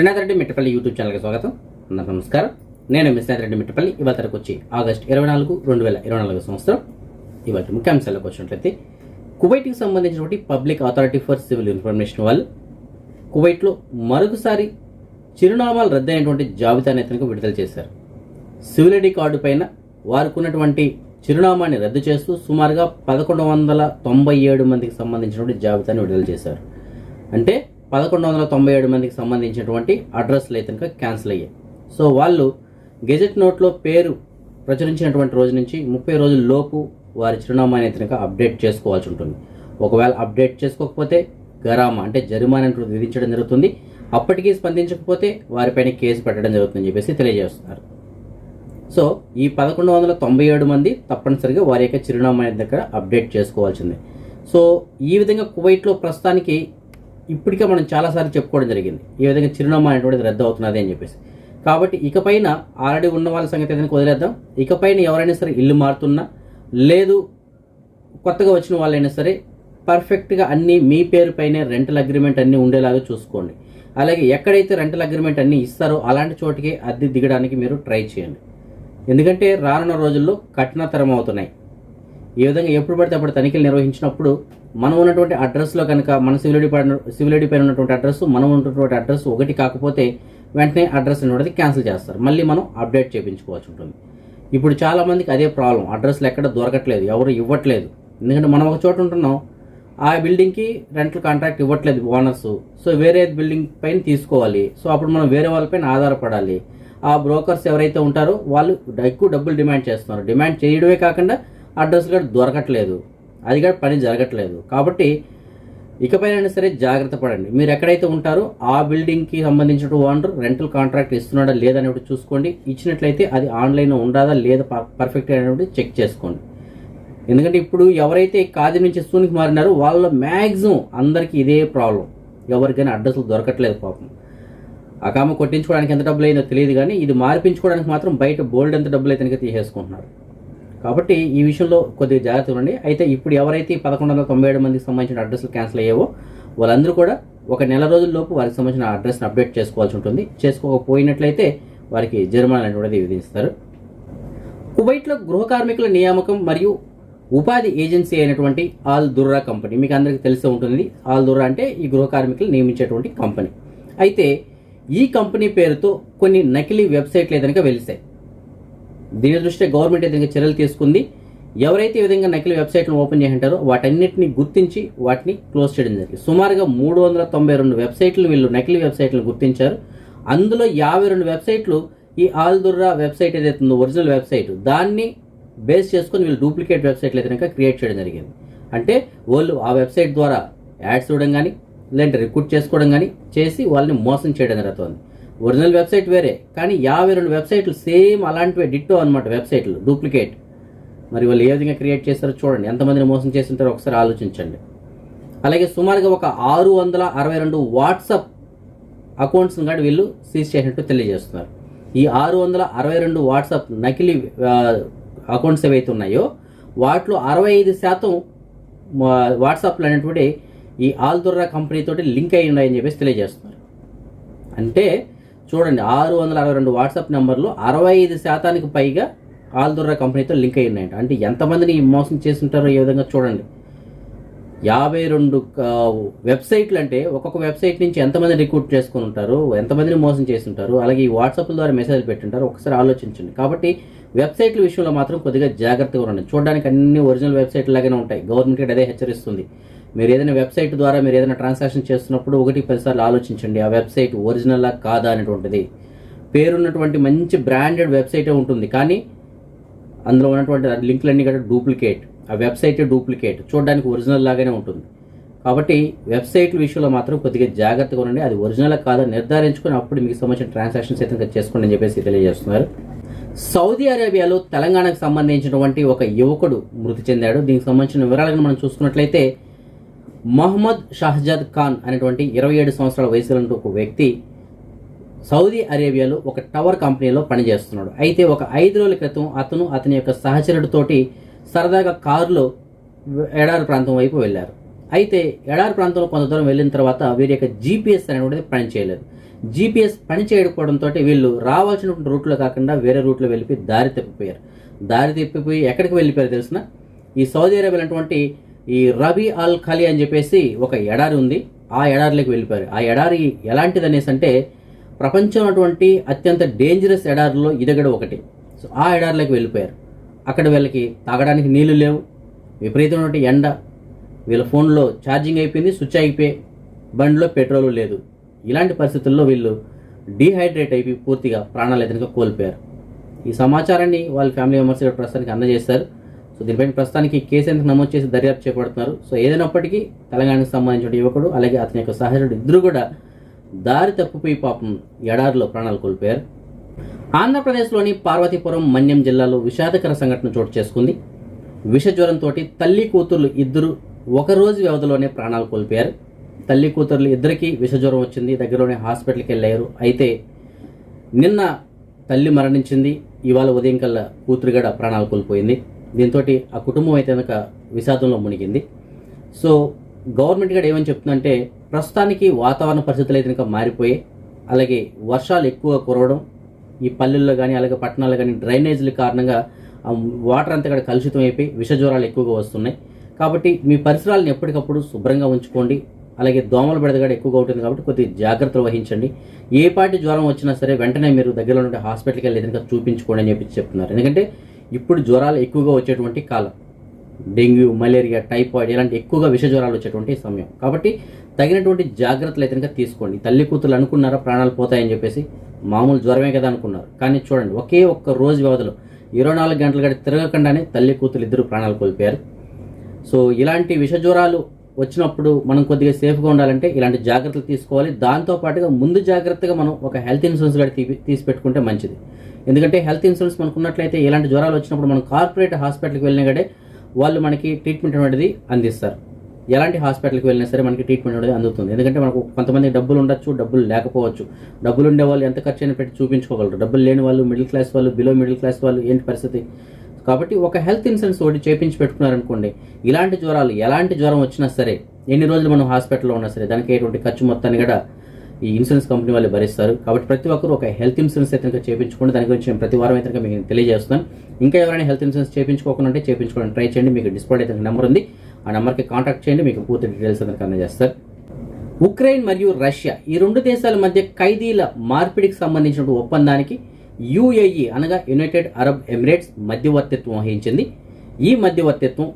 Srinath Reddy Mittapalli YouTube ఛానల్కి స్వాగతం. అందరికీ నమస్కారం. నేను మీ రెడ్డి మిట్టపల్లి. ఇవాళ తరకు వచ్చి ఆగస్ట్ ఇరవై నాలుగు రెండు వేల ఇరవై నాలుగు సంవత్సరం. ఇవాళ ముఖ్యాంశాలకు వచ్చినట్లయితే కువైట్కి సంబంధించినటువంటి public authority for civil information వాళ్ళు కువైట్లో మరొకసారి చిరునామాలు రద్దయినటువంటి జాబితా నేతలకు విడుదల చేశారు. సివిల్ ఐడి కార్డు పైన వారుకున్నటువంటి చిరునామాని రద్దు చేస్తూ సుమారుగా పదకొండు వందల తొంభై ఏడు మందికి సంబంధించినటువంటి జాబితాను విడుదల చేశారు. అంటే పదకొండు వందల తొంభై ఏడు మందికి సంబంధించినటువంటి అడ్రస్లు అయితే కనుక క్యాన్సిల్ అయ్యాయి. సో వాళ్ళు గెజెట్ నోట్లో పేరు ప్రచురించినటువంటి రోజు నుంచి ముప్పై రోజుల లోపు వారి చిరునామాని అయితే కనుక అప్డేట్ చేసుకోవాల్సి ఉంటుంది. ఒకవేళ అప్డేట్ చేసుకోకపోతే గరామా అంటే జరిమానా విధించడం జరుగుతుంది. అప్పటికీ స్పందించకపోతే వారిపైన కేసు పెట్టడం జరుగుతుందని చెప్పేసి తెలియజేస్తున్నారు. సో ఈ పదకొండు వందల తొంభై ఏడు మంది తప్పనిసరిగా వారి యొక్క చిరునామా దగ్గర అప్డేట్ చేసుకోవాల్సిందే. సో ఈ విధంగా కువైట్లో ప్రస్తుతానికి ఇప్పటికే మనం చాలాసార్లు చెప్పుకోవడం జరిగింది. ఈ విధంగా చిరునామా అనేటువంటిది రద్దు అవుతున్నది అని చెప్పేసి. కాబట్టి ఇకపైన ఆల్రెడీ ఉన్న వాళ్ళ సంగతి ఏదైనా వదిలేద్దాం. ఇకపైన ఎవరైనా సరే ఇల్లు మారుతున్నా లేదు కొత్తగా వచ్చిన వాళ్ళైనా సరే పర్ఫెక్ట్గా అన్నీ మీ పేరుపైనే రెంటల్ అగ్రిమెంట్ అన్నీ ఉండేలాగా చూసుకోండి. అలాగే ఎక్కడైతే రెంటల్ అగ్రిమెంట్ అన్నీ ఇస్తారో అలాంటి చోటికి అద్దె దిగడానికి మీరు ట్రై చేయండి. ఎందుకంటే రానున్న రోజుల్లో కఠినతరం అవుతున్నాయి ఈ విధంగా ఎప్పుడు పడితే అప్పుడు తనిఖీలు నిర్వహించినప్పుడు మనం ఉన్నటువంటి అడ్రస్లో కనుక మన సివిల్ పైన సివిల్ పైన ఉన్నటువంటి అడ్రస్ మనం ఉన్నటువంటి అడ్రస్ ఒకటి కాకపోతే వెంటనే అడ్రస్ అనేది క్యాన్సిల్ చేస్తారు. మళ్ళీ మనం అప్డేట్ చేయించుకోవాల్సి ఉంటుంది. ఇప్పుడు చాలామందికి అదే ప్రాబ్లం అడ్రస్లు ఎక్కడ దొరకట్లేదు ఎవరు ఇవ్వట్లేదు. ఎందుకంటే మనం ఒక చోట ఉంటున్నాం ఆ బిల్డింగ్కి రెంటల్ కాంట్రాక్ట్ ఇవ్వట్లేదు ఓనర్స్ సో వేరే బిల్డింగ్ పైన తీసుకోవాలి. సో అప్పుడు మనం వేరే వాళ్ళపైన ఆధారపడాలి. ఆ బ్రోకర్స్ ఎవరైతే ఉంటారో వాళ్ళు ఎక్కువ డబ్బులు డిమాండ్ చేస్తున్నారు. డిమాండ్ చేయడమే కాకుండా అడ్రస్ కూడా దొరకట్లేదు. అది కూడా పని జరగట్లేదు. కాబట్టి ఇకపైన సరే జాగ్రత్త పడండి. మీరు ఎక్కడైతే ఉంటారో ఆ బిల్డింగ్కి సంబంధించిన ఓనర్ రెంటల్ కాంట్రాక్ట్ ఇస్తున్నాడా లేదని ఒకటి చూసుకోండి. ఇచ్చినట్లయితే అది ఆన్లైన్లో ఉండాదా లేదా పర్ఫెక్ట్ అనేటువంటి చెక్ చేసుకోండి. ఎందుకంటే ఇప్పుడు ఎవరైతే కాది నుంచి సూనికి మారినారో వాళ్ళ మ్యాక్సిమం అందరికీ ఇదే ప్రాబ్లం. ఎవరికైనా అడ్రస్లు దొరకట్లేదు పాపం. ఆ కామ కొట్టించుకోవడానికి ఎంత డబ్బులు అయిందో తెలియదు కానీ ఇది మార్పించుకోవడానికి మాత్రం బయట బోల్డ్ ఎంత డబ్బులు అయితే తీసేసుకుంటున్నారు. కాబట్టి ఈ విషయంలో కొద్దిగా జాగ్రత్త ఉండండి. అయితే ఇప్పుడు ఎవరైతే పదకొండు వందల తొంభై ఏడు మందికి సంబంధించిన అడ్రస్లు క్యాన్సిల్ అయ్యావో వాళ్ళందరూ కూడా ఒక నెల రోజుల్లోపు వారికి సంబంధించిన అడ్రస్ని అప్డేట్ చేసుకోవాల్సి ఉంటుంది. చేసుకోకపోయినట్లయితే వారికి జరిమానా అనేటువంటిది విధిస్తారు. కువైట్లో గృహ కార్మికుల నియామకం మరియు ఉపాధి ఏజెన్సీ అయినటువంటి ఆల్ దుర్రా కంపెనీ మీకు అందరికీ తెలిసే ఉంటుంది. ఆల్ దుర్రా అంటే ఈ గృహ కార్మికులు నియమించేటువంటి కంపెనీ. అయితే ఈ కంపెనీ పేరుతో కొన్ని నకిలీ వెబ్సైట్లు ఏదైనా వెలిసాయి. దీని దృష్ట్యా గవర్నమెంట్ ఏదైనా చర్యలు తీసుకుంది. ఎవరైతే ఈ విధంగా నకిలీ వెబ్సైట్లను ఓపెన్ చేసి ఉంటారో వాటన్నిటిని గుర్తించి వాటిని క్లోజ్ చేయడం జరిగింది. సుమారుగా మూడు వందల తొంభై రెండు వెబ్సైట్లు వీళ్ళు నకిలీ వెబ్సైట్లను గుర్తించారు. అందులో యాభై రెండు వెబ్సైట్లు ఈ ఆల్దుర్రా వెబ్సైట్ ఏదైతే ఉందో ఒరిజినల్ వెబ్సైట్ దాన్ని బేస్ చేసుకొని వీళ్ళు డూప్లికేట్ వెబ్సైట్లు అయితే క్రియేట్ చేయడం జరిగింది. అంటే వాళ్ళు ఆ వెబ్సైట్ ద్వారా యాడ్స్ చూడడం కానీ లేదంటే రిక్రూట్ చేసుకోవడం కానీ చేసి వాళ్ళని మోసం చేయడం జరుగుతుంది. ఒరిజినల్ వెబ్సైట్ వేరే కానీ యాభై రెండు వెబ్సైట్లు సేమ్ అలాంటివే డిట్టో అనమాట వెబ్సైట్లు డూప్లికేట్. మరి వాళ్ళు ఏ విధంగా క్రియేట్ చేస్తారో చూడండి ఎంతమందిని మోసం చేస్తుంటారో ఒకసారి ఆలోచించండి. అలాగే సుమారుగా ఒక ఆరు వందల అరవై రెండు వాట్సాప్ అకౌంట్స్ని కూడా వీళ్ళు సీజ్ చేసినట్టు తెలియజేస్తున్నారు. ఈ ఆరు వందల అరవై రెండు వాట్సాప్ నకిలీ అకౌంట్స్ ఏవైతే ఉన్నాయో వాటిలో అరవై ఐదు శాతం వాట్సాప్లు అనేటువంటి ఈ ఆల్దుర్రా కంపెనీతోటి లింక్ అయి ఉన్నాయని చెప్పేసి తెలియజేస్తున్నారు. అంటే చూడండి ఆరు వందల అరవై రెండు వాట్సాప్ నెంబర్లు అరవై ఐదు శాతానికి పైగా ఆల్దుర్రా కంపెనీతో లింక్ అయి ఉన్నాయంట. అంటే ఎంతమందిని మోసం చేసి ఉంటారో ఈ విధంగా చూడండి. యాభై రెండు వెబ్సైట్లు అంటే ఒక్కొక్క వెబ్సైట్ నుంచి ఎంతమంది రిక్రూట్ చేసుకుని ఉంటారు ఎంతమందిని మోసం చేసి ఉంటారు అలాగే ఈ వాట్సాప్ ద్వారా మెసేజ్ పెట్టుంటారు ఒకసారి ఆలోచించండి. కాబట్టి వెబ్సైట్ల విషయంలో మాత్రం కొద్దిగా జాగ్రత్తగా ఉండండి. చూడడానికి అన్ని ఒరిజినల్ వెబ్సైట్ లాగానే ఉంటాయి. గవర్నమెంట్ అదే హెచ్చరిస్తుంది. మీరు ఏదైనా వెబ్సైట్ ద్వారా మీరు ఏదైనా ట్రాన్సాక్షన్ చేస్తున్నప్పుడు ఒకటి పదిసార్లు ఆలోచించండి ఆ వెబ్సైట్ ఒరిజినల్లా కాదా అనేటువంటిది. పేరున్నటువంటి మంచి బ్రాండెడ్ వెబ్సైటే ఉంటుంది కానీ అందులో ఉన్నటువంటి లింక్లన్నీ కూడా డూప్లికేట్. ఆ వెబ్సైట్ డూప్లికేట్. చూడడానికి ఒరిజినల్ లాగానే ఉంటుంది. కాబట్టి వెబ్సైట్ల విషయంలో మాత్రం కొద్దిగా జాగ్రత్తగా ఉండండి. అది ఒరిజినల్ కాదా నిర్ధారించుకొని అప్పుడు మీకు సంబంధించిన ట్రాన్సాక్షన్స్ అయితే చేసుకోండి అని చెప్పేసి తెలియజేస్తున్నారు. సౌదీ అరేబియాలో తెలంగాణకు సంబంధించినటువంటి ఒక యువకుడు మృతి చెందాడు. దీనికి సంబంధించిన వివరాలను మనం చూసుకున్నట్లయితే మహమ్మద్ షహజాద్ ఖాన్ అనేటువంటి ఇరవై ఏడు సంవత్సరాల వయసులో ఒక వ్యక్తి సౌదీ అరేబియాలో ఒక టవర్ కంపెనీలో పనిచేస్తున్నాడు. అయితే ఒక ఐదు రోజుల క్రితం అతను అతని యొక్క సహచరుడితోటి సరదాగా కారులో ఎడారి ప్రాంతం వైపు వెళ్ళారు. అయితే ఎడారి ప్రాంతంలో కొంత దూరం వెళ్ళిన తర్వాత వీరి యొక్క జీపీఎస్ అనేటువంటిది పనిచేయలేదు. జీపీఎస్ పని చేయకపోవడంతో వీళ్ళు రావాల్సినటువంటి రూట్లో కాకుండా వేరే రూట్లో వెళ్ళిపోయి దారి తప్పిపోయారు. దారి తప్పిపోయి ఎక్కడికి వెళ్ళిపోయారు తెలిసిన ఈ సౌదీ అరేబియా అటువంటి ఈ రబీ అల్ ఖలీ అని చెప్పేసి ఒక ఎడారి ఉంది. ఆ ఎడారిలోకి వెళ్ళిపోయారు. ఆ ఎడారి ఎలాంటిది అనేసి అంటే ప్రపంచం ఉన్నటువంటి అత్యంత డేంజరస్ ఎడారిలో ఇది కూడా ఒకటి. సో ఆ ఎడారిలోకి వెళ్ళిపోయారు. అక్కడ వీళ్ళకి తాగడానికి నీళ్ళు లేవు. విపరీతమైనటువంటి ఎండ. వీళ్ళ ఫోన్లో ఛార్జింగ్ అయిపోయింది స్విచ్ అయిపోయి బండిలో పెట్రోల్ లేదు. ఇలాంటి పరిస్థితుల్లో వీళ్ళు డీహైడ్రేట్ అయిపోయి పూర్తిగా ప్రాణాలు ఎదురుగా కోల్పోయారు. ఈ సమాచారాన్ని వాళ్ళ ఫ్యామిలీ మెంబర్స్ ప్రస్తుతానికి అందజేస్తారు. సో దీనిపై ప్రస్తుతానికి కేసు ఎందుకు నమోదు చేసి దర్యాప్తు చేపడుతున్నారు? సో ఏదైనప్పటికీ తెలంగాణకు సంబంధించిన యువకుడు అలాగే అతని యొక్క సహచరుడు ఇద్దరు కూడా దారి తప్పిపోయి పాపం ఎడారిలో ప్రాణాలు కోల్పోయారు. ఆంధ్రప్రదేశ్లోని పార్వతీపురం మన్యం జిల్లాలో విషాదకర సంఘటన చోటు చేసుకుంది. విషజ్వరంతో తల్లి కూతుర్లు ఇద్దరు ఒక రోజు వ్యవధిలోనే ప్రాణాలు కోల్పోయారు. తల్లి కూతుర్లు ఇద్దరికి విష జ్వరం వచ్చింది. దగ్గరలోనే హాస్పిటల్కి వెళ్ళారు. అయితే నిన్న తల్లి మరణించింది. ఇవాళ ఉదయం కల్లా కూతురు ప్రాణాలు కోల్పోయింది. దీంతో ఆ కుటుంబం అయితే కనుక విషాదంలో మునిగింది. సో గవర్నమెంట్ కూడా ఏమని చెప్తుందంటే ప్రస్తుతానికి వాతావరణ పరిస్థితులు అయితే కనుక మారిపోయి అలాగే వర్షాలు ఎక్కువ కురవడం ఈ పల్లెల్లో కానీ అలాగే పట్టణాల్లో కానీ డ్రైనేజీల కారణంగా వాటర్ అంతా కూడా కలుషితం అయిపోయి విష జ్వరాలు ఎక్కువగా వస్తున్నాయి. కాబట్టి మీ పరిసరాలను ఎప్పటికప్పుడు శుభ్రంగా ఉంచుకోండి. అలాగే దోమల బెడద కూడా ఎక్కువగా ఉంటుంది కాబట్టి కొద్దిగా జాగ్రత్తలు వహించండి. ఏ పాటి జ్వరం వచ్చినా సరే వెంటనే మీరు దగ్గరలో ఉండే హాస్పిటల్కి వెళ్ళి ఏదైనా చూపించుకోండి అని చెప్పి చెప్తున్నారు. ఎందుకంటే ఇప్పుడు జ్వరాలు ఎక్కువగా వచ్చేటువంటి కాలం. డెంగ్యూ మలేరియా టైఫాయిడ్ ఇలాంటి ఎక్కువగా విష జ్వరాలు వచ్చేటువంటి సమయం. కాబట్టి తగినటువంటి జాగ్రత్తలు అయితే కనుక తీసుకోండి. తల్లి కూతురు అనుకున్నారా ప్రాణాలు పోతాయని చెప్పేసి? మామూలు జ్వరమే కదా అనుకున్నారు. కానీ చూడండి ఒకే ఒక్క రోజు వ్యవధిలో ఇరవై నాలుగు గంటలు గడి తిరగకుండానే తల్లి కూతురు ఇద్దరు ప్రాణాలు కోల్పోయారు. సో ఇలాంటి విష జ్వరాలు వచ్చినప్పుడు మనం కొద్దిగా సేఫ్గా ఉండాలంటే ఇలాంటి జాగ్రత్తలు తీసుకోవాలి. దాంతో పాటుగా ముందు జాగ్రత్తగా మనం ఒక హెల్త్ ఇన్సూరెన్స్ కూడా తీ తీసి పెట్టుకుంటే మంచిది. ఎందుకంటే హెల్త్ ఇన్సూరెన్స్ మనకున్నట్లయితే ఇలాంటి జ్వరాలు వచ్చినప్పుడు మనం కార్పొరేట్ హాస్పిటల్కి వెళ్ళినా కూడా వాళ్ళు మనకి ట్రీట్మెంట్ అనేది అందిస్తారు. ఎలాంటి హాస్పిటల్కి వెళ్ళినా సరే మనకి ట్రీట్మెంట్ అనేది అందుతుంది. ఎందుకంటే మనకు కొంతమంది డబ్బులు ఉండొచ్చు డబ్బులు లేకపోవచ్చు. డబ్బులు ఉండే వాళ్ళు ఎంత ఖర్చు అయినా పెట్టి చూపించుకోగలరు. డబ్బులు లేని వాళ్ళు మిడిల్ క్లాస్ వాళ్ళు బిలో మిడిల్ క్లాస్ వాళ్ళు ఏంటి పరిస్థితి? కాబట్టి ఒక హెల్త్ ఇన్సూరెన్స్ ఒకటి చేపించి పెట్టుకున్నారనుకోండి ఇలాంటి జ్వరాలు ఎలాంటి జ్వరం వచ్చినా సరే ఎన్ని రోజులు మనం హాస్పిటల్లో ఉన్నా సరే దానికి ఎటువంటి ఖర్చు మొత్తాన్ని కూడా ఈ ఇన్సూరెన్స్ కంపెనీ వాళ్ళు భరిస్తారు. కాబట్టి ప్రతి ఒక్కరు ఒక హెల్త్ ఇన్సూరెన్స్ అయితే కనుక చేయించుకోండి దాని గురించి నేను ప్రతి వారం అయితే మీకు తెలియజేస్తాను ఇంకా ఎవరైనా హెల్త్ ఇన్సూరెన్స్ చేయించుకోకుండా ఉంటే చేయించుకోవడానికి ట్రై చేయండి. మీకు డిస్ప్లే అయితే నెంబర్ ఉంది. ఆ నెంబర్కి కాంటాక్ట్ చేయండి. మీకు పూర్తి డీటెయిల్స్ అయితే అందజేస్తారు. ఉక్రెయిన్ మరియు రష్యా ఈ రెండు దేశాల మధ్య ఖైదీల మార్పిడికి సంబంధించిన ఒప్పందానికి యుఏఈ అనగా యునైటెడ్ అరబ్ ఎమిరేట్స్ మధ్యవర్తిత్వం వహించింది. ఈ మధ్యవర్తిత్వం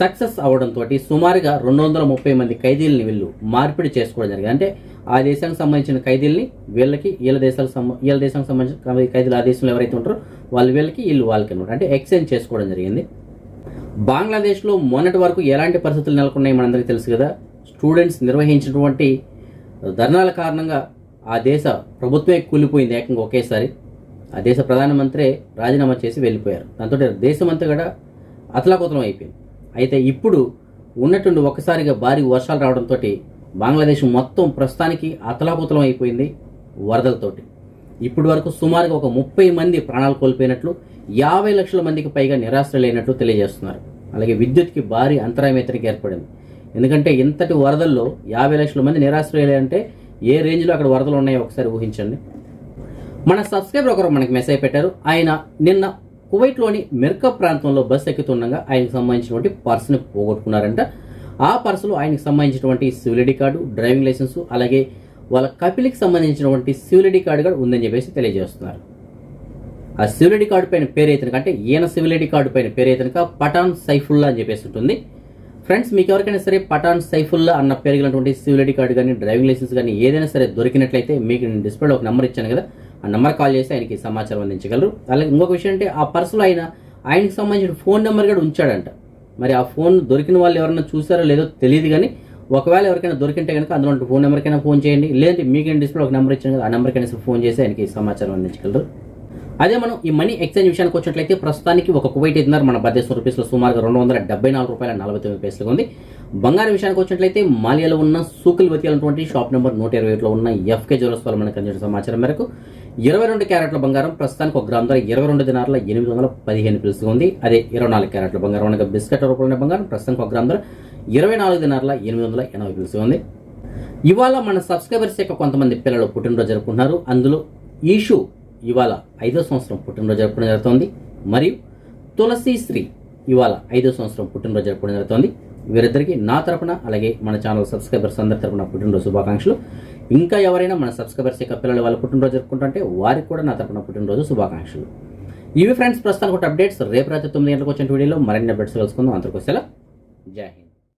సక్సెస్ అవడంతో సుమారుగా రెండు వందల ముప్పై మంది ఖైదీలని వీళ్ళు మార్పిడి చేసుకోవడం జరిగింది. అంటే ఆ దేశానికి సంబంధించిన ఖైదీల్ని వీళ్ళకి వీళ్ళ దేశాలకు సంబ వీళ్ళ దేశానికి సంబంధించిన ఖైదీలు ఆ దేశంలో ఎవరైతే ఉంటారో వాళ్ళు వీళ్ళకి వీళ్ళు వాళ్ళకి అనమాట. అంటే ఎక్స్చేంజ్ చేసుకోవడం జరిగింది. బంగ్లాదేశ్లో మొన్నటి వరకు ఎలాంటి పరిస్థితులు నెలకొన్నాయి మనందరికీ తెలుసు కదా. స్టూడెంట్స్ నిర్వహించినటువంటి ధర్నాల కారణంగా ఆ దేశ ప్రభుత్వమే కూలిపోయింది ఏకంగా ఒకేసారి. ఆ దేశ ప్రధానమంత్రి రాజీనామా చేసి వెళ్ళిపోయారు. దాంతో దేశమంతా కూడా అతలాకుతలం అయిపోయింది. అయితే ఇప్పుడు ఉన్నట్టుండి ఒక్కసారిగా భారీ వర్షాలు రావడంతో బంగ్లాదేశ్ మొత్తం ప్రస్తుతానికి అతలాకుతలం అయిపోయింది వరదలతోటి. ఇప్పటి వరకు సుమారుగా ఒక ముప్పై మంది ప్రాణాలు కోల్పోయినట్లు యాభై లక్షల మందికి పైగా నిరాశ్రలైనట్లు తెలియజేస్తున్నారు. అలాగే విద్యుత్కి భారీ అంతరాయం ఇతనికి ఏర్పడింది. ఎందుకంటే ఇంతటి వరదల్లో యాభై లక్షల మంది నిరాశ్రయులంటే ఏ రేంజ్లో అక్కడ వరదలు ఉన్నాయో ఒకసారి ఊహించండి. మన సబ్స్క్రైబర్ ఒకరు మనకి మెసేజ్ పెట్టారు. ఆయన నిన్న కువైట్లోని మెర్కా ప్రాంతంలో బస్సు ఎక్కుతుండగా ఆయనకు సంబంధించినటువంటి పర్స్ని పోగొట్టుకున్నారంట. ఆ పర్సులో ఆయనకు సంబంధించినటువంటి civil ID card driving licence అలాగే వాళ్ళ కపిలికి సంబంధించినటువంటి సివిల్ ఐడి కార్డు కూడా ఉందని చెప్పేసి తెలియజేస్తున్నారు. ఆ సివిల్ ఐడి కార్డు పైన పేరు అయితే అంటే ఈయన సివిల్ ఐడి కార్డు పైన పేరు అయితే పఠాన్ సైఫుల్లా అని చెప్పేసి ఉంటుంది. ఫ్రెండ్స్ మీకు ఎవరికైనా సరే పఠాన్ సైఫుల్లా అన్న పేరు సివిల్ ఐడి కార్డు కానీ డ్రైవింగ్ లైసెన్స్ కానీ ఏదైనా సరే దొరికినట్లయితే మీకు నేను డిస్ప్లేలో ఒక నెంబర్ ఇచ్చాను కదా ఆ నెంబర్ కాల్ చేసి ఆయనకి సమాచారం అందించగలరు. అలాగే ఇంకొక విషయం అంటే ఆ పర్సులో ఆయన ఆయనకి సంబంధించిన ఫోన్ నెంబర్ కూడా ఉంచాడంట. మరి ఆ ఫోన్ దొరికిన వాళ్ళు ఎవరైనా చూసారో లేదో తెలియదు కానీ ఒకవేళ ఎవరికైనా దొరికింటే కనుక అందులో ఫోన్ నెంబర్కైనా ఫోన్ చేయండి. లేదంటే మీకు డిస్ప్లే ఒక నెంబర్ ఇచ్చాను కదా ఆ నెంబర్కైనా ఫోన్ చేసి ఆయనకి సమాచారం అందించగలరు. అదే మనం ఈ మనీ ఎక్స్చేంజ్ విషయానికి వచ్చినట్లయితే ప్రస్తుతానికి ఒక కువైట్ ఇద్దరు మన భారతదేశం రూపీస్లో సుమారుగా రెండు వందల డెబ్బై నాలుగు రూపాయల నలభై తొమ్మిది పైసలు ఉంది. బంగారం విషయానికి వచ్చినట్లయితే మాలియాలో ఉన్న సూకుల్ వతియాలటువంటి షాప్ నెంబర్ నూట ఇరవై ఒకటిలో ఉన్న ఎఫ్కే జ్యువెలర్స్ వాళ్ళు మనకు అందించిన సమాచారం మేరకు ఇరవై రెండు క్యారెట్ల బంగారం ప్రస్తుతానికి ఒక గ్రామ్ ధర ఇరవై రెండు దినారుల ఎనిమిది వందల పదిహేను పిలుస్తూ ఉంది. అదే ఇరవై నాలుగు క్యారెట్ల బంగారం అనగా బిస్కెట్ రూపంలో ఉన్న బంగారం ప్రస్తుతానికి ఒక గ్రామ్ ధర ఇరవై నాలుగు దినారుల ఎనిమిది వందల ఎనభై పిలుస్తూ ఉంది. ఇవాళ మన సబ్స్క్రైబర్స్ యొక్క కొంతమంది పిల్లలు పుట్టినరోజు జరుపుకుంటున్నారు. అందులో ఈషు ఇవాళ ఐదో సంవత్సరం పుట్టినరోజు జరుపుకోవడం జరుగుతోంది. మరియు తులసి శ్రీ ఇవాళ ఐదో సంవత్సరం పుట్టినరోజు జరుపుకోవడం జరుగుతోంది. వీరిద్దరికీ నా తరపున అలాగే మన ఛానల్ సబ్స్క్రైబర్స్ అందరి తరపున పుట్టినరోజు శుభాకాంక్షలు. ఇంకా ఎవరైనా మన సబ్స్క్రైబర్స్ యొక్క పిల్లలు వాళ్ళ పుట్టినరోజు జరుపుకుంటుంటే వారికి కూడా నా తరపున పుట్టినరోజు శుభాకాంక్షలు. ఇవి ఫ్రెండ్స్ ప్రస్తుతానికి ఒక అప్డేట్స్. రేపు రాత్రి తొమ్మిది గంటలకు వచ్చిన వీడియోలో మరిన్ని అప్డేట్స్ కలుసుకుందాం అందరికొచ్చేలా జై హింద్.